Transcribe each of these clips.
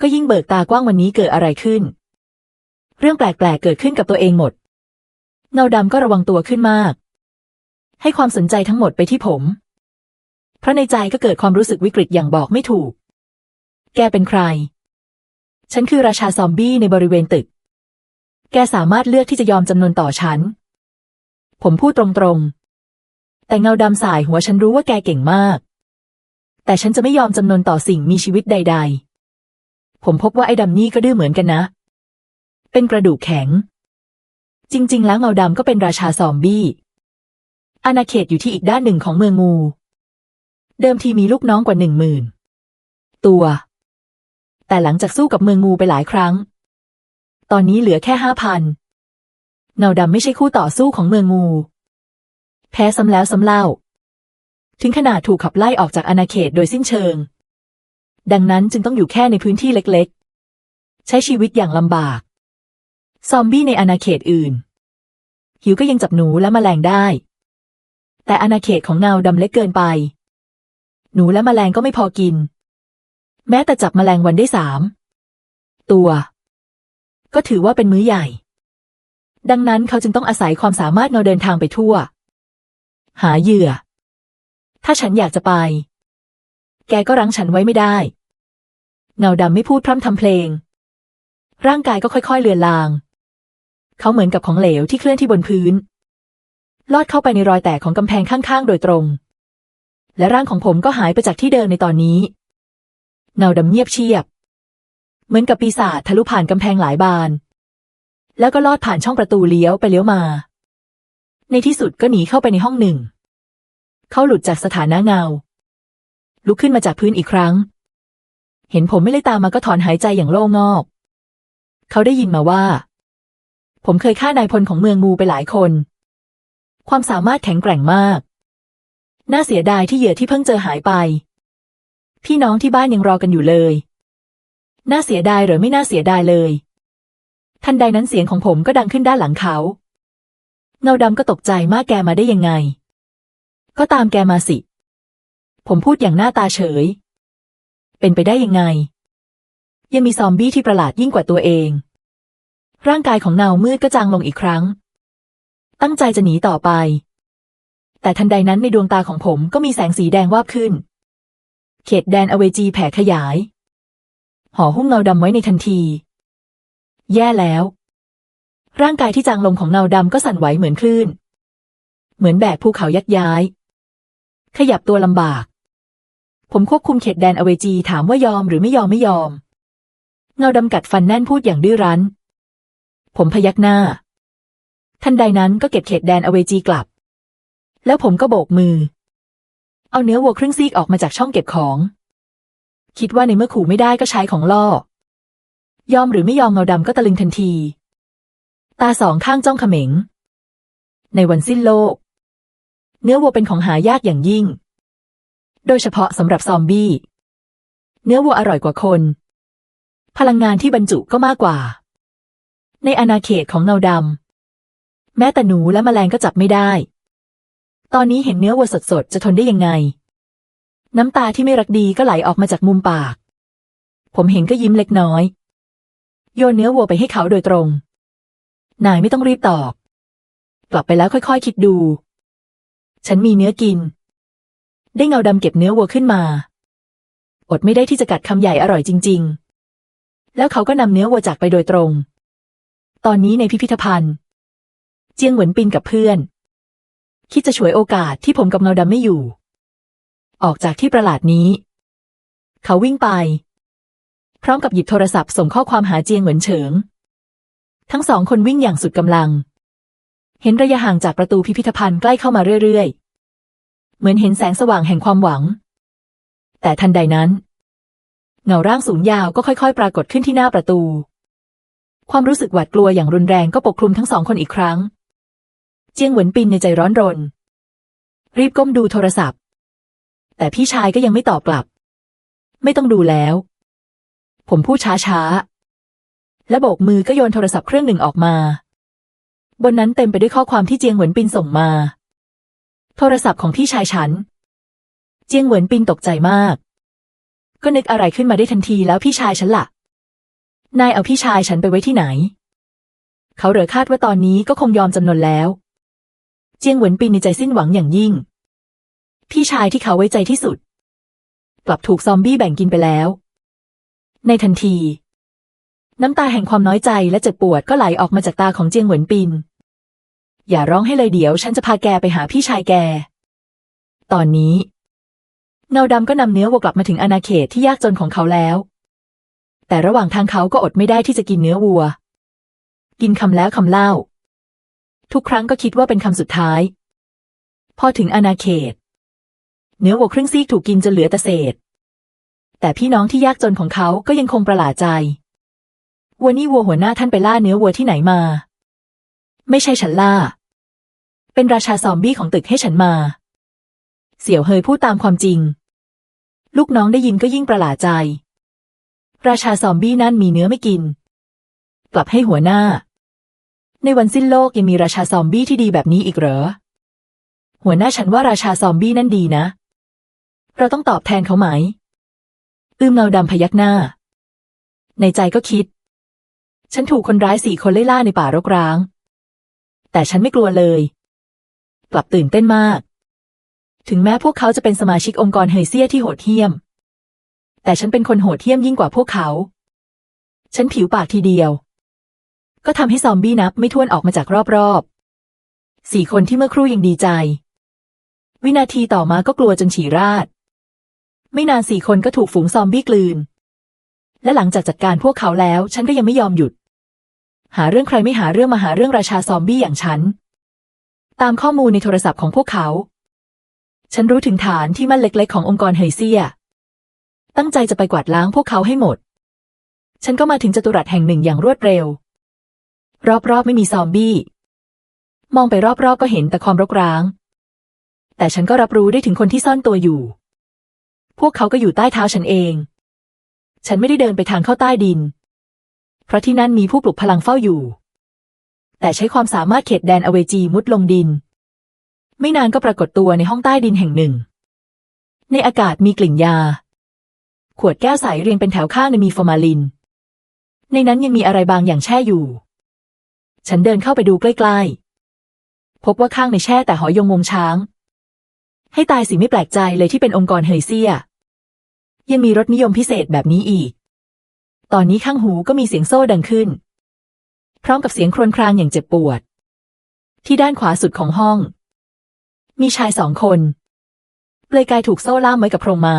ก็ยิ่งเบิกตากว้างวันนี้เกิดอะไรขึ้น เรื่องแปลกๆเกิดขึ้นกับตัวเองหมด เงาดำก็ระวังตัวขึ้นมาก ให้ความสนใจทั้งหมดไปที่ผม เพราะในใจก็เกิดความรู้สึกวิกฤตอย่างบอกไม่ถูก แกเป็นใคร ฉันคือราชาซอมบี้ในบริเวณตึก แกสามารถเลือกที่จะยอมจำนวนต่อฉัน ผมพูดตรงๆ แต่เงาดำสายหัวฉันรู้ว่าแกเก่งมาก แต่ฉันจะไม่ยอมจำนวนต่อสิ่งมีชีวิตใด ๆ ผมพบว่าไอ้ดำนี่ก็ดื้อเหมือนกันนะ เป็นกระดูกแข็ง จริง ๆ แล้วเงาดำก็เป็นราชาซอมบี้อาณาเขตอยู่ที่อีกด้านหนึ่งของเมืองงู เดิมทีมีลูกน้องกว่าหนึ่งหมื่นตัว แต่หลังจากสู้กับเมืองงูไปหลายครั้ง ตอนนี้เหลือแค่ห้าพันเงาดำไม่ใช่คู่ต่อสู้ของเมืองงู แพ้ซ้ำแล้วซ้ำเล่า ถึงขนาดถูกขับไล่ออกจากอาณาเขตโดยสิ้นเชิง ดังนั้นจึงต้องอยู่แค่ในพื้นที่เล็กๆ ใช้ชีวิตอย่างลำบาก ซอมบี้ในอาณาเขตอื่น หิวก็ยังจับหนูและแมลงได้ แต่อาณาเขตของเงาดำเล็กเกินไป หนูและแมลงก็ไม่พอกิน แม้แต่จับแมลงวันได้สามตัว ก็ถือว่าเป็นมื้อใหญ่ ดังนั้นเขาจึงต้องอาศัยความสามารถเงาเดินทางไปทั่ว หาเหยื่อ ถ้าฉันอยากจะไป แกก็รั้งฉันไว้ไม่ได้ เงาดำไม่พูดพร่ำทำเพลง ร่างกายก็ค่อยๆเลือนลาง เขาเหมือนกับของเหลวที่เคลื่อนที่บนพื้น ลอดเข้าไปในรอยแตกของกำแพงข้างๆ โดยตรง และร่างของผมก็หายไปจากที่เดิมในตอนนี้ เงาดำเงียบเชียบ เหมือนกับปีศาจทะลุผ่านกำแพงหลายบาน แล้วก็ลอดผ่านช่องประตูเลี้ยวไปเลี้ยวมา ในที่สุดก็หนีเข้าไปในห้องหนึ่ง เขาหลุดจากสถานะเงา ลุกขึ้นมาจากพื้นอีกครั้ง เห็นผมไม่เลยตามมาก็ถอนหายใจอย่างโล่งอก เขาได้ยินมาว่า ผมเคยฆ่านายพลของเมืองงูไปหลายคน ความสามารถแข็งแกร่งมาก น่าเสียดายที่เหยื่อที่เพิ่งเจอหายไป พี่น้องที่บ้านยังรอกันอยู่เลย น่าเสียดายหรือไม่น่าเสียดายเลย ทันใดนั้นเสียงของผมก็ดังขึ้นด้านหลังเขา เงาดำก็ตกใจมากแกมาได้ยังไง ก็ตามแกมาสิ ผมพูดอย่างหน้าตาเฉย เป็นไปได้ยังไง ยังมีซอมบี้ที่ประหลาดยิ่งกว่าตัวเอง ร่างกายของเงามืดก็จางลงอีกครั้ง ตั้งใจจะหนีต่อไป แต่ทันใดนั้นในดวงตาของผมก็มีแสงสีแดงวาบขึ้น เขตแดนอเวจีแผ่ขยาย ห่อหุ้มเงาดำไว้ในทันที แย่แล้ว ร่างกายที่จางลงของเงาดำก็สั่นไหวเหมือนคลื่น เหมือนแบกภูเขายักย้าย ขยับตัวลำบาก ผมควบคุมเขตแดนอเวจีถามว่ายอมหรือไม่ยอมไม่ยอม เงาดำกัดฟันแน่นพูดอย่างดื้อรั้น ผมพยักหน้า ทันใดนั้นก็เก็บเขตแดนอเวจีกลับ แล้วผมก็โบกมือ เอาเนื้อวัวครึ่งซีกออกมาจากช่องเก็บของ คิดว่าในเมื่อขู่ไม่ได้ก็ใช้ของล่อ ยอมหรือไม่ยอมเงาดำก็ตะลึงทันที ตาสองข้างจ้องเขม็ง ในวันสิ้นโลก เนื้อวัวเป็นของหายากอย่างยิ่ง โดยเฉพาะสำหรับซอมบี้ เนื้อวัวอร่อยกว่าคน พลังงานที่บรรจุก็มากกว่า ในอาณาเขตของเงาดำแม้แต่หนูและแมลงก็จับไม่ได้ ตอนนี้เห็นเนื้อวัวสดๆ จะทนได้ยังไง น้ำตาที่ไม่รักดีก็ไหลออกมาจากมุมปาก ผมเห็นก็ยิ้มเล็กน้อย โยนเนื้อวัวไปให้เขาโดยตรง นายไม่ต้องรีบตอบ กลับไปแล้วค่อยๆ คิดดู ฉันมีเนื้อกิน ได้เงาดำเก็บเนื้อวัวขึ้นมา อดไม่ได้ที่จะกัดคำใหญ่อร่อยจริง ๆ แล้วเขาก็นำเนื้อวัวจากไปโดยตรง ตอนนี้ในพิพิธภัณฑ์ เจียงเหวินปินกับเพื่อน คิดจะฉวยโอกาสที่ผมกับเงาดำไม่อยู่ ออกจากที่ประหลาดนี้ เขาวิ่งไป พร้อมกับหยิบโทรศัพท์ส่งข้อความหาเจียงเหวินเฉิง ทั้งสองคนวิ่งอย่างสุดกำลัง เห็นระยะห่างจากประตูพิพิธภัณฑ์ใกล้เข้ามาเรื่อยๆ เหมือนเห็นแสงสว่างแห่งความหวัง แต่ทันใดนั้น เงาร่างสูงยาวก็ค่อยๆ ปรากฏขึ้นที่หน้าประตู ความรู้สึกหวาดกลัวอย่างรุนแรงก็ปกคลุมทั้งสองคนอีกครั้ง เจียงเหวินปินในใจร้อนรน รีบก้มดูโทรศัพท์ แต่พี่ชายก็ยังไม่ตอบกลับ ไม่ต้องดูแล้ว ผมพูดช้าๆและโบกมือก็โยนโทรศัพท์เครื่องหนึ่งออกมา บนนั้นเต็มไปด้วยข้อความที่เจียงเหวินปินส่งมา โทรศัพท์ของพี่ชายฉัน เจียงเหวินปินตกใจมาก ก็นึกอะไรขึ้นมาได้ทันทีแล้วพี่ชายฉันละ่ะ นายเอาพี่ชายฉันไปไว้ที่ไหน เขาเหรอคาดว่าตอนนี้ก็คงยอมจำนนแล้ว เจียงเหวินปินในใจสิ้นหวังอย่างยิ่ง พี่ชายที่เขาไว้ใจที่สุด กลับถูกซอมบี้แบ่งกินไปแล้ว ในทันที น้ำตาแห่งความน้อยใจและเจ็บปวดก็ไหลออกมาจากตาของเจียงเหวินปิน อย่าร้องให้เลยเดี๋ยว ฉันจะพาแกไปหาพี่ชายแก ตอนนี้ เงาดำก็นำเนื้อวัวกลับมาถึงอาณาเขตที่ยากจนของเขาแล้ว แต่ระหว่างทางเขาก็อดไม่ได้ที่จะกินเนื้อวัว กินคำแล้วคำเล่า ทุกครั้งก็คิดว่าเป็นคำสุดท้าย พอถึงอาณาเขต เนื้อวัวครึ่งซีกถูกกินจนเหลือแต่เศษ แต่พี่น้องที่ยากจนของเขาก็ยังคงประหลาดใจวัวนี่วัวหัวหน้าท่านไปล่าเนื้อวัวที่ไหนมา ไม่ใช่ฉันล่า เป็นราชาซอมบี้ของตึกให้ฉันมา เสี่ยวเฮยพูดตามความจริง ลูกน้องได้ยินก็ยิ่งประหลาดใจ ราชาซอมบี้นั่นมีเนื้อไม่กิน กลับให้หัวหน้า ในวันสิ้นโลกยังมีราชาซอมบี้ที่ดีแบบนี้อีกเหรอ หัวหน้าฉันว่าราชาซอมบี้นั่นดีนะ เราต้องตอบแทนเขาไหม อืมเงาดำพยักหน้า ในใจก็คิด ฉันถูกคนร้ายสี่คนไล่ล่าในป่ารกร้าง แต่ฉันไม่กลัวเลย กลับตื่นเต้นมาก ถึงแม้พวกเขาจะเป็นสมาชิกองค์กรเฮยเซียที่โหดเหี้ยม แต่ฉันเป็นคนโหดเหี้ยมยิ่งกว่าพวกเขา ฉันผิวปากทีเดียว ก็ทำให้ซอมบี้นับไม่ถ้วนออกมาจากรอบๆสี่คนที่เมื่อครู่ยังดีใจ วินาทีต่อมาก็กลัวจนฉี่ราด ไม่นานสี่คนก็ถูกฝูงซอมบี้กลืน และหลังจากจัดการพวกเขาแล้ว ฉันก็ยังไม่ยอมหยุด หาเรื่องใครไม่หาเรื่องมาหาเรื่องราชาซอมบี้อย่างฉัน ตามข้อมูลในโทรศัพท์ของพวกเขา ฉันรู้ถึงฐานที่มั่นเล็กๆขององค์กรเฮยเซีย ตั้งใจจะไปกวาดล้างพวกเขาให้หมด ฉันก็มาถึงจัตุรัสแห่งหนึ่งอย่างรวดเร็ว รอบๆไม่มีซอมบี้ มองไปรอบๆก็เห็นแต่ความรกร้าง แต่ฉันก็รับรู้ได้ถึงคนที่ซ่อนตัวอยู่ พวกเขาก็อยู่ใต้เท้าฉันเอง ฉันไม่ได้เดินไปทางเข้าใต้ดิน เพราะที่นั่นมีผู้ปลุกพลังเฝ้าอยู่ แต่ใช้ความสามารถเขตแดนอเวจีมุดลงดิน ไม่นานก็ปรากฏตัวในห้องใต้ดินแห่งหนึ่ง ในอากาศมีกลิ่นยา ขวดแก้วใสเรียงเป็นแถวข้างในมีฟอร์มาลิน ในนั้นยังมีอะไรบางอย่างแช่อยู่ ฉันเดินเข้าไปดูใกล้ๆ พบว่าข้างในแช่แต่หอยยงมุมช้าง ให้ตายสิไม่แปลกใจเลยที่เป็นองค์กรเฮยเซีย ยังมีรสนิยมพิเศษแบบนี้อีก ตอนนี้ข้างหูก็มีเสียงโซ่ดังขึ้น พร้อมกับเสียงครวญครางอย่างเจ็บปวด ที่ด้านขวาสุดของห้อง มีชายสองคนเปลอยกายถูกโซ่ล่ามไว้กับโพรงไม้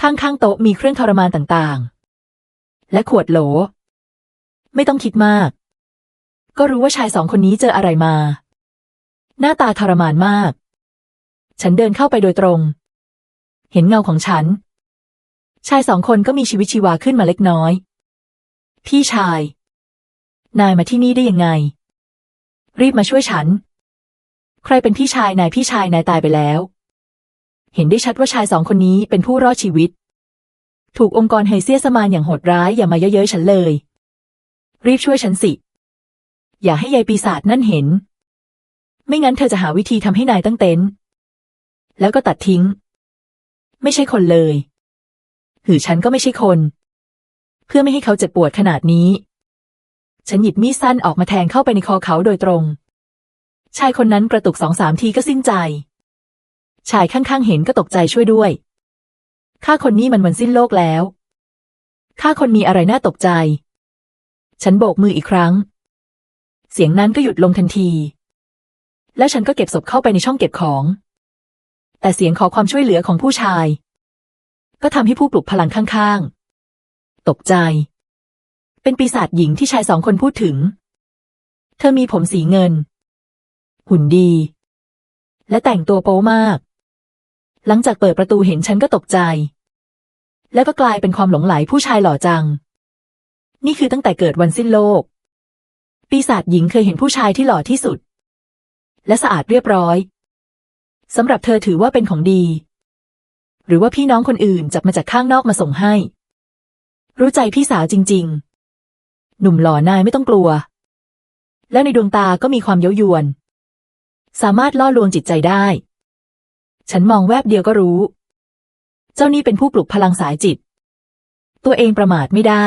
ข้างๆโต๊ะมีเครื่องทรมานต่างๆ และขวดโหล ไม่ต้องคิดมาก ก็รู้ว่าชายสองคนนี้เจออะไรมา หน้าตาทรมานมาก ฉันเดินเข้าไปโดยตรง เห็นเงาของฉัน ชายสองคนก็มีชีวิตชีวาขึ้นมาเล็กน้อย พี่ชาย นายมาที่นี่ได้ยังไง รีบมาช่วยฉัน ใครเป็นพี่ชายนายพี่ชายนายตายไปแล้ว เห็นได้ชัดว่าชายสองคนนี้เป็นผู้รอดชีวิต ถูกองค์กรไฮเซียสมานอย่างโหดร้ายอย่ามาเย้ยๆฉันเลย รีบช่วยฉันสิ อย่าให้ยายปีศาจนั่นเห็น ไม่งั้นเธอจะหาวิธีทำให้นายตั้งเต็นท์แล้วก็ตัดทิ้ง ไม่ใช่คนเลย หรือฉันก็ไม่ใช่คน เพื่อไม่ให้เขาเจ็บปวดขนาดนี้ ฉันหยิบมีดสั้นออกมาแทงเข้าไปในคอเขาโดยตรง ชายคนนั้นกระตุกสองสามทีก็สิ้นใจ ชายข้างๆเห็นก็ตกใจช่วยด้วย ข้าคนนี้มันวันสิ้นโลกแล้ว ข้าคนมีอะไรน่าตกใจ ฉันโบกมืออีกครั้ง เสียงนั้นก็หยุดลงทันที แล้วฉันก็เก็บศพเข้าไปในช่องเก็บของ แต่เสียงขอความช่วยเหลือของผู้ชาย ก็ทำให้ผู้ปลุกพลังข้างๆ ตกใจ เป็นปีศาจหญิงที่ชายสองคนพูดถึง เธอมีผมสีเงิน หุ่นดี และแต่งตัวโป๊มาก หลังจากเปิดประตูเห็นฉันก็ตกใจ แล้วก็กลายเป็นความหลงไหลผู้ชายหล่อจัง นี่คือตั้งแต่เกิดวันสิ้นโลก ปีศาจหญิงเคยเห็นผู้ชายที่หล่อที่สุด และสะอาดเรียบร้อยสำหรับเธอถือว่าเป็นของดี หรือว่าพี่น้องคนอื่นจับมาจากข้างนอกมาส่งให้ รู้ใจพี่สาวจริง ๆ หนุ่มหล่อนายไม่ต้องกลัว แล้วในดวงตาก็มีความเย้ายวน สามารถล่อลวงจิตใจได้ ฉันมองแวบเดียวก็รู้ เจ้านี่เป็นผู้ปลุกพลังสายจิต ตัวเองประมาทไม่ได้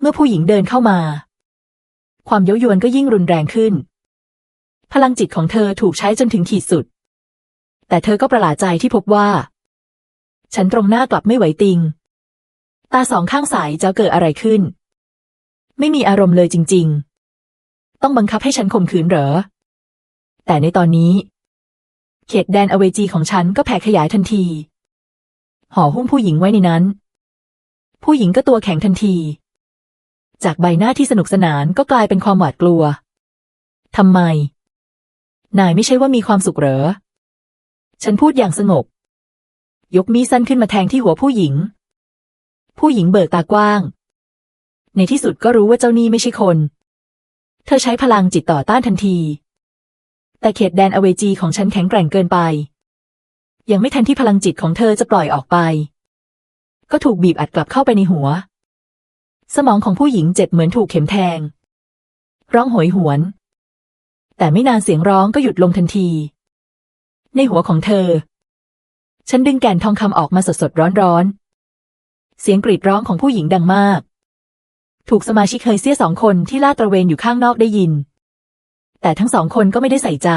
เมื่อผู้หญิงเดินเข้ามา ความเย้ายวนก็ยิ่งรุนแรงขึ้น พลังจิตของเธอถูกใช้จนถึงขีดสุด แต่เธอก็ประหลาดใจที่พบว่า ฉันตรงหน้ากลับไม่ไหวติง ตาสองข้างใสจะเกิดอะไรขึ้น ไม่มีอารมณ์เลยจริง ๆ ต้องบังคับให้ฉันข่มขืนเหรอ แต่ในตอนนี้ เขตแดนอเวจีของฉันก็แผ่ขยายทันที ห่อหุ้มผู้หญิงไว้ในนั้น ผู้หญิงก็ตัวแข็งทันที จากใบหน้าที่สนุกสนานก็กลายเป็นความหวาดกลัวทำไม นายไม่ใช่ว่ามีความสุขเหรอ ฉันพูดอย่างสงบ ยกมีดสั้นขึ้นมาแทงที่หัวผู้หญิง ผู้หญิงเบิกตากว้าง ในที่สุดก็รู้ว่าเจ้านี่ไม่ใช่คน เธอใช้พลังจิตต่อต้านทันที แต่เขตแดนอเวจีของฉันแข็งแกร่งเกินไป ยังไม่ทันที่พลังจิตของเธอจะปล่อยออกไป ก็ถูกบีบอัดกลับเข้าไปในหัว สมองของผู้หญิงเจ็บเหมือนถูกเข็มแทง ร้องโหยหวน แต่ไม่นานเสียงร้องก็หยุดลงทันที ในหัวของเธอ ฉันดึงแก่นทองคำออกมาสดสดร้อนร้อนๆเสียงกรีดร้องของผู้หญิงดังมาก ถูกสมาชิกเฮยเซียสองคนที่ลาดตระเวนอยู่ข้างนอกได้ยิน แต่ทั้งสองคนก็ไม่ได้ใส่ใจ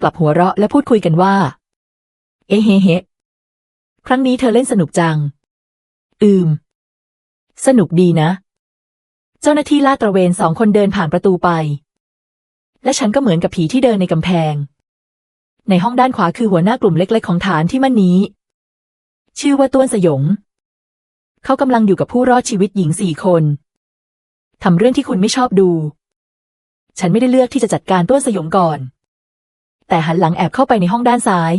กลับหัวเราะและพูดคุยกันว่า เอเฮเฮครั้งนี้เธอเล่นสนุกจัง อืม สนุกดีนะ เจ้าหน้าที่ลาดตระเวนสองคนเดินผ่านประตูไป และฉันก็เหมือนกับผีที่เดินในกำแพง ในห้องด้านขวาคือหัวหน้ากลุ่มเล็ก ๆ ของฐานที่มั่นนี้ ชื่อว่าต้วนสยง เขากำลังอยู่กับผู้รอดชีวิตหญิงสี่คนทำเรื่องที่คุณไม่ชอบดู ฉันไม่ได้เลือกที่จะจัดการต้วนสยงก่อน แต่หันหลังแอบเข้าไปในห้องด้านซ้าย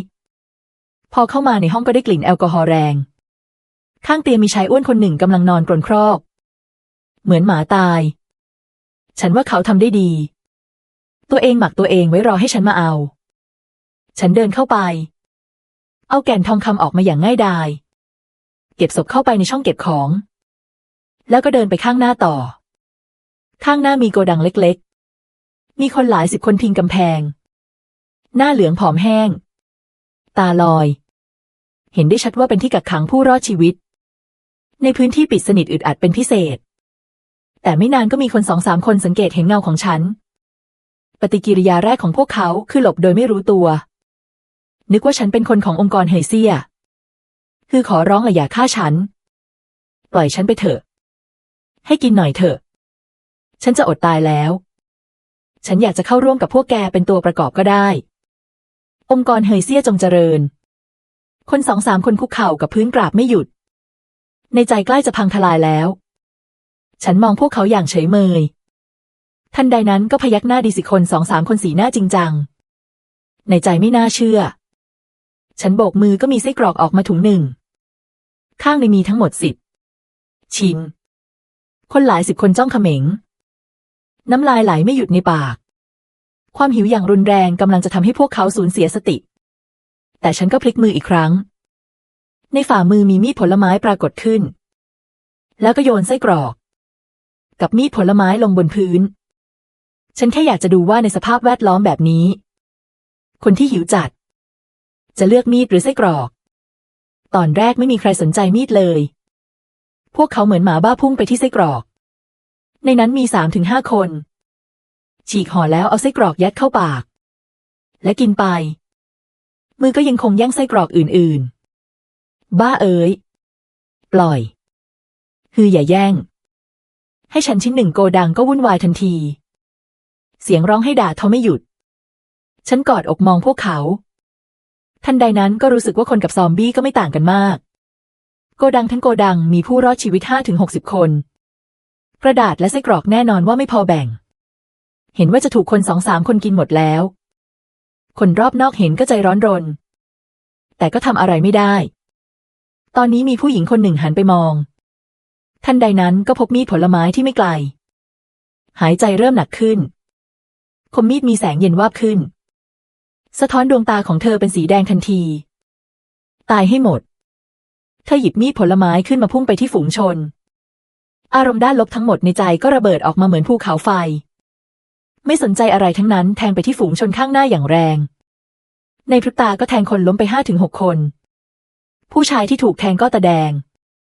พอเข้ามาในห้องก็ได้กลิ่นแอลกอฮอล์แรง ข้างเตียงมีชายอ้วนคนหนึ่งกำลังนอนกรนครอก เหมือนหมาตาย ฉันว่าเขาทำได้ดี ตัวเองหมักตัวเองไว้รอให้ฉันมาเอา ฉันเดินเข้าไป เอาแก่นทองคำออกมาอย่างง่ายดาย เก็บศพเข้าไปในช่องเก็บของ แล้วก็เดินไปข้างหน้าต่อ ข้างหน้ามีโกดังเล็กๆ มีคนหลายสิบคนพิงกำแพง หน้าเหลืองผอมแห้ง ตาลอย เห็นได้ชัดว่าเป็นที่กักขังผู้รอดชีวิต ในพื้นที่ปิดสนิทอึดอัดเป็นพิเศษ แต่ไม่นานก็มีคนสองสามคนสังเกตเห็นเงาของฉัน ปฏิกิริยาแรกของพวกเขาคือหลบโดยไม่รู้ตัว นึกว่าฉันเป็นคนขององค์กรเฮเซีย คือขอร้องอะอย่าฆ่าฉัน ปล่อยฉันไปเถอะ ให้กินหน่อยเถอะ ฉันจะอดตายแล้ว ฉันอยากจะเข้าร่วมกับพวกแกเป็นตัวประกอบก็ได้ องค์กรเฮยเซียจงเจริญ คนสองสามคนคุกเข่ากับพื้นกราบไม่หยุด ในใจใกล้จะพังทลายแล้ว ฉันมองพวกเขาอย่างเฉยเมย ทันใดนั้นก็พยักหน้าดีสิคนสองสามคนสีหน้าจริงจัง ในใจไม่น่าเชื่อฉันโบกมือก็มีไส้กรอกออกมาถุงหนึ่ง ข้างในมีทั้งหมดสิบชิ้นคนหลายสิบคนจ้องเขม็ง น้ำลายไหลไม่หยุดในปาก ความหิวอย่างรุนแรงกำลังจะทำให้พวกเขาสูญเสียสติ แต่ฉันก็พลิกมืออีกครั้ง ในฝ่ามือมีมีดผลไม้ปรากฏขึ้น แล้วก็โยนไส้กรอก กับมีดผลไม้ลงบนพื้น ฉันแค่อยากจะดูว่าในสภาพแวดล้อมแบบนี้ คนที่หิวจัด จะเลือกมีดหรือไส้กรอก ตอนแรกไม่มีใครสนใจมีดเลย พวกเขาเหมือนหมาบ้าพุ่งไปที่ไส้กรอก ในนั้นมีสามถึงห้าคน ฉีกห่อแล้วเอาไส้กรอกยัดเข้าปาก และกินไป มือก็ยังคงแย่งไส้กรอกอื่นๆ บ้าเอ๋ย ปล่อย คืออย่าแย่ง ให้ฉันชิ้นหนึ่งโกดังก็วุ่นวายทันที เสียงร้องให้ด่าทอไม่หยุด ฉันกอดอกมองพวกเขา ทันใดนั้นก็รู้สึกว่าคนกับซอมบี้ก็ไม่ต่างกันมาก โกดังทั้งโกดังมีผู้รอดชีวิตห้าถึงหกสิบคน กระดาษและไส้กรอกแน่นอนว่าไม่พอแบ่ง เห็นว่าจะถูกคนสองสามคนกินหมดแล้ว คนรอบนอกเห็นก็ใจร้อนรน แต่ก็ทำอะไรไม่ได้ ตอนนี้มีผู้หญิงคนหนึ่งหันไปมอง ทันใดนั้นก็พบมีดผลไม้ที่ไม่ไกล หายใจเริ่มหนักขึ้น คมมีดมีแสงเย็นวาบขึ้น สะท้อนดวงตาของเธอเป็นสีแดงทันที ตายให้หมด เธอหยิบมีดผลไม้ขึ้นมาพุ่งไปที่ฝูงชน อารมณ์ด้านลบทั้งหมดในใจก็ระเบิดออกมาเหมือนภูเขาไฟ ไม่สนใจอะไรทั้งนั้นแทงไปที่ฝูงชนข้างหน้าอย่างแรง ในพริบตาก็แทงคนล้มไปห้าถึงหกคน ผู้ชายที่ถูกแทงก็ตาแดง